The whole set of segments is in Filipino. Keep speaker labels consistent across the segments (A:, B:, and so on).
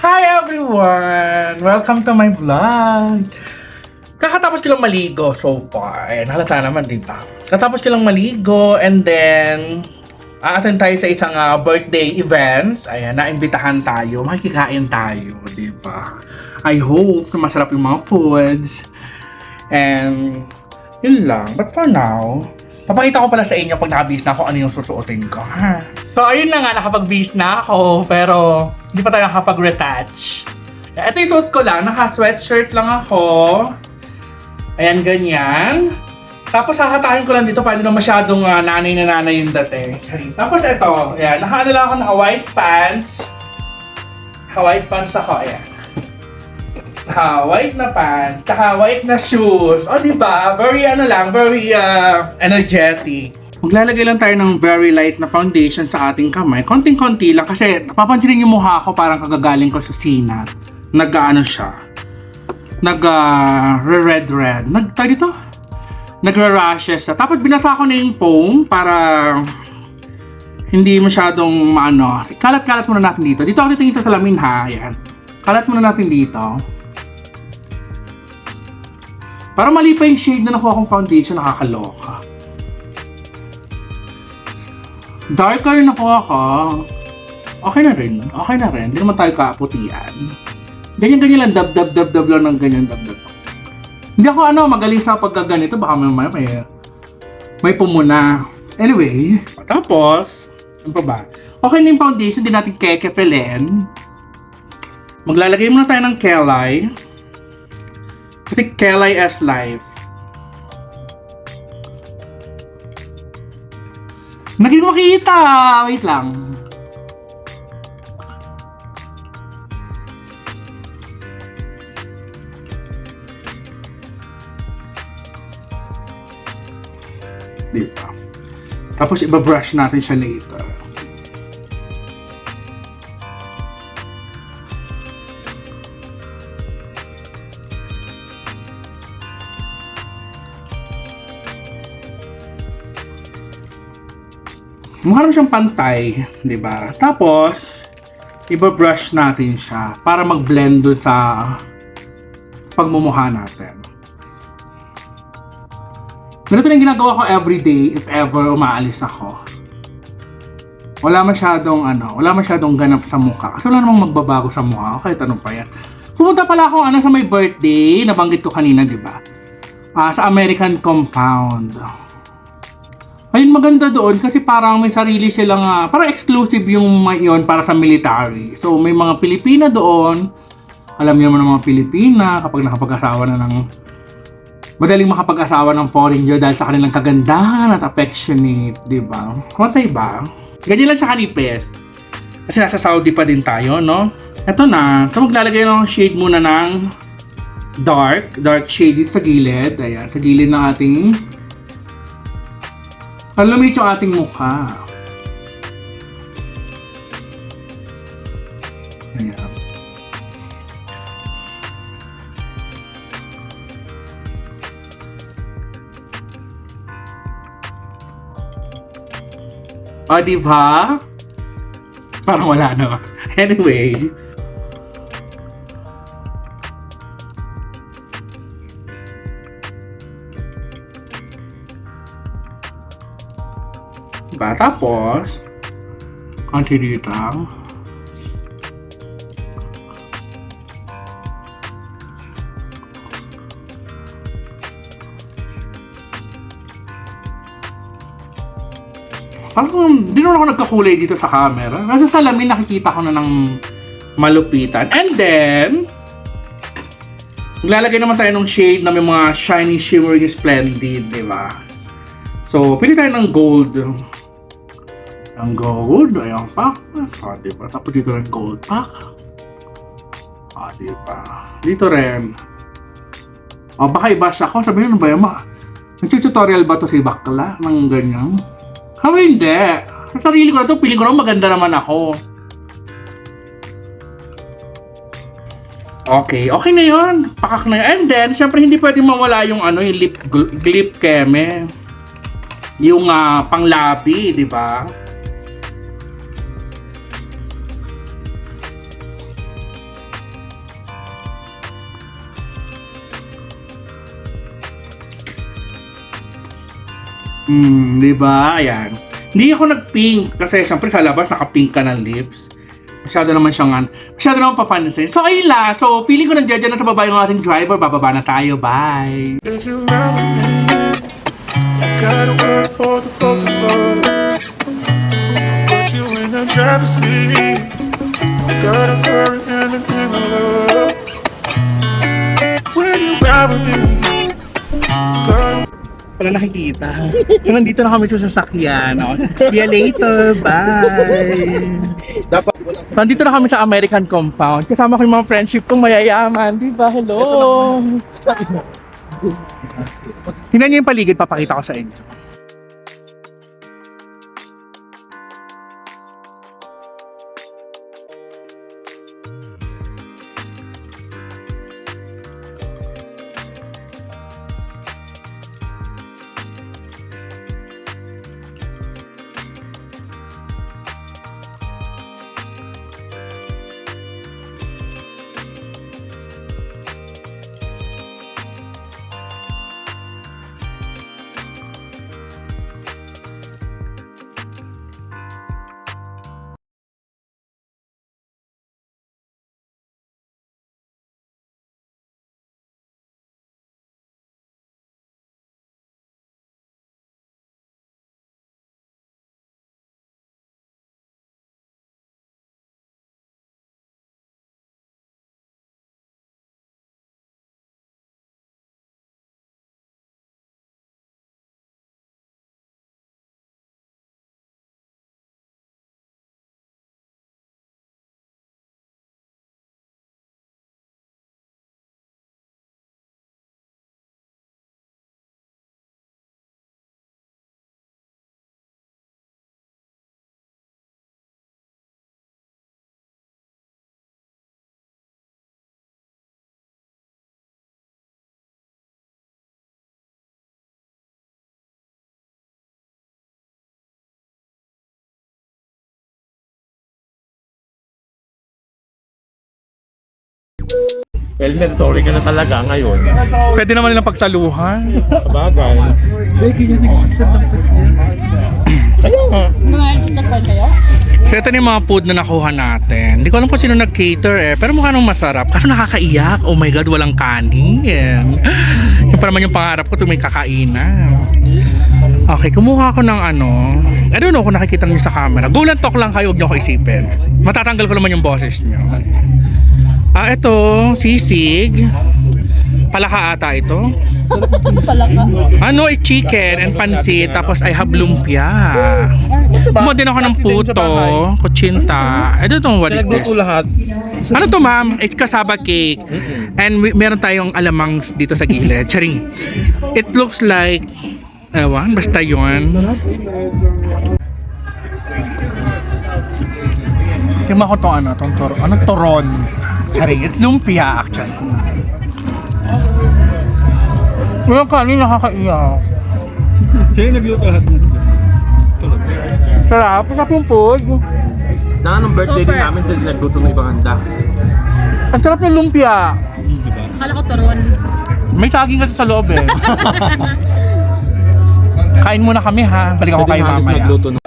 A: Hi everyone! Welcome to my vlog! Kakatapos ko lang maligo so far. Ayan, halata naman, di ba? Kakatapos ko lang maligo and then a-attend tayo sa isang ah, birthday events. Ayan, naimbitahan tayo. Makikikain tayo, di ba? I hope na masarap yung mga foods. And yun lang. But for now, papakita ko pala sa inyo pag nakabihis na ako ano yung susuotin ko, ha? So, ayun na nga, nakapag-bihis na ako, pero hindi pa tayo nakapag-retouch. Ito yung suot ko lang, naka-sweatshirt lang ako. Ayan, ganyan. Tapos hahatahin ko lang dito para hindi na masyadong ah, nanay na nanay yung dating. Tapos ito, ayan, naka-ano lang ako, naka-white pants. Naka-white pants ako, ayan. Ha, white na pants, tsaka white na shoes. O, di ba? Very ano lang, very uh, energetic. Maglalagay lang tayo ng very light na foundation sa ating kamay. Konting-konti lang kasi papansinin yung mukha ko parang kagagaling ko sa sinat. Nag-ano siya. Nag uh, red red. Nag tawag dito? Nagra-rashes siya. Tapos binasa ko na yung foam para hindi masyadong maano. Kalat-kalat muna natin dito. Dito ako titingin sa salamin ha. Ayan. Kalat muna natin dito. Para mali pa yung shade na nakuha kong foundation, nakakaloka. Darker yung nakuha ko. Okay na rin. Okay na rin. Hindi naman tayo kaputian. Ganyan-ganyan lang. Dab, dab, dab, dab lang ng ganyan. Dab, dab. Hindi ako ano, magaling sa pagkaganito. Baka may, may, may, pumuna. Anyway, tapos, ano pa ba? Okay na yung foundation, hindi natin kekefelen. Maglalagay muna tayo ng Kelly. Kasi Kelly S Life. Naging makita! Wait lang. Dito. Tapos ibabrush natin siya later. Mukha naman siyang pantay, di ba? Tapos, ibabrush natin siya para mag-blend dun sa pagmumukha natin. Ganito na ginagawa ko everyday if ever umaalis ako. Wala masyadong ano, wala masyadong ganap sa mukha. Kasi wala namang magbabago sa mukha. Okay, tanong pa yan. Pumunta pala ako ano sa may birthday, nabanggit ko kanina, di ba? Ah, sa American Compound. Ayun, maganda doon kasi parang may sarili silang, ah, parang exclusive yung yun para sa military. So, may mga Pilipina doon. Alam niyo naman ng mga Pilipina kapag nakapag-asawa na ng madaling makapag-asawa ng foreign girl dahil sa kanilang kagandahan at affectionate, di ba? Matay ba? Ganyan lang siya kanipes. Kasi nasa Saudi pa din tayo, no? Ito na. So, maglalagay ng shade muna ng dark. Dark shade sa gilid. Ayan, sa gilid ng ating Palamit yung ating mukha. Ayan. O, di ba? Parang wala na. Anyway. Diba? Tapos, konti dito. Parang hindi naman ako nagkakulay dito sa camera. Nasa salamin nakikita ko na ng malupitan. And then, maglalagay naman tayo ng shade na may mga shiny, shimmering, splendid, di ba? So, pili tayo ng gold. Ang gold, ayan pa. Ah, di ba? Tapos dito rin gold pack. Ah, di ba? Dito rin. Oh, baka ibasa ako. Sabi nyo, ano ba yan? Ma? Nagtutorial ba to si Bakla ng ganyan? Kami hindi. Sa sarili ko na to, piling ko na maganda naman ako. Okay, okay na yun. Pakak na yun. And then, syempre hindi pwedeng mawala yung ano, yung lip, lip keme. Yung ah, panglabi, di ba? Hmm, di ba? Ayan. Hindi ako nag-pink kasi syempre sa labas naka-pink ka ng lips. Masyado naman siyang ano, masyado naman papansin. So ayun lang. So feeling ko nandiyan na sa baba yung ating driver. Bababa na tayo. Bye!
B: If you ride with me, I gotta work for the both of us. Put you in the driver's seat. Gotta hurry and I'm in love. When you ride with me, gotta
A: Wala nakikita. So nandito na kami sa sasakyan. No? See you later. Bye! So, nandito na kami sa American Compound. Kasama ko yung mga friendship kong mayayaman. Di ba? Hello! Tingnan niyo yung paligid. Papakita ko sa inyo.
C: Elmer, sorry ka na talaga ngayon.
A: Pwede naman nilang pagsaluhan.
C: Bagay. Kaya nga.
A: So ito yung mga food na nakuha natin. Hindi ko alam kung sino nag-cater eh. Pero mukha nung masarap. Kaso nakakaiyak. Oh my God, walang kanin. Yung pa naman yung pangarap ko tuwing may kakainan. Okay, kumuha ako ng ano. I don't know kung nakikita niyo sa camera. Go lang talk lang kayo, huwag niyo ako isipin. Matatanggal ko naman yung boses niyo. Ah, ito, sisig. Palaka ata ito. Ano, is chicken and pansit. Tapos I have lumpia. Kumuha din ako ng puto, kutsinta. I don't know what is this.
C: Lahat.
A: Ano to ma'am? It's kasaba cake. And we, meron tayong alamang dito sa gilid. Charing. It looks like, ewan, basta yun. Tingnan ko tong ano, tong toro. Ano toron? Charing. It's lumpia actually. Walang kanin nakakaiyak.
C: Siya yung nagluto lahat.
A: Sarap. Sarap yung food.
C: Na anong birthday din namin sila nagluto ng ibang handa.
A: Ang sarap ng lumpia.
D: Akala ko turon.
A: May saging kasi sa loob eh. Kain muna kami ha. Balik ako
C: Siya
A: kayo
C: din halos
A: mamaya.
C: nagluto ng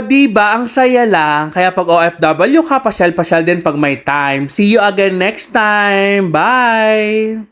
A: O di ba ang saya lang. Kaya pag OFW ka, pasyal-pasyal din pag may time. See you again next time. Bye!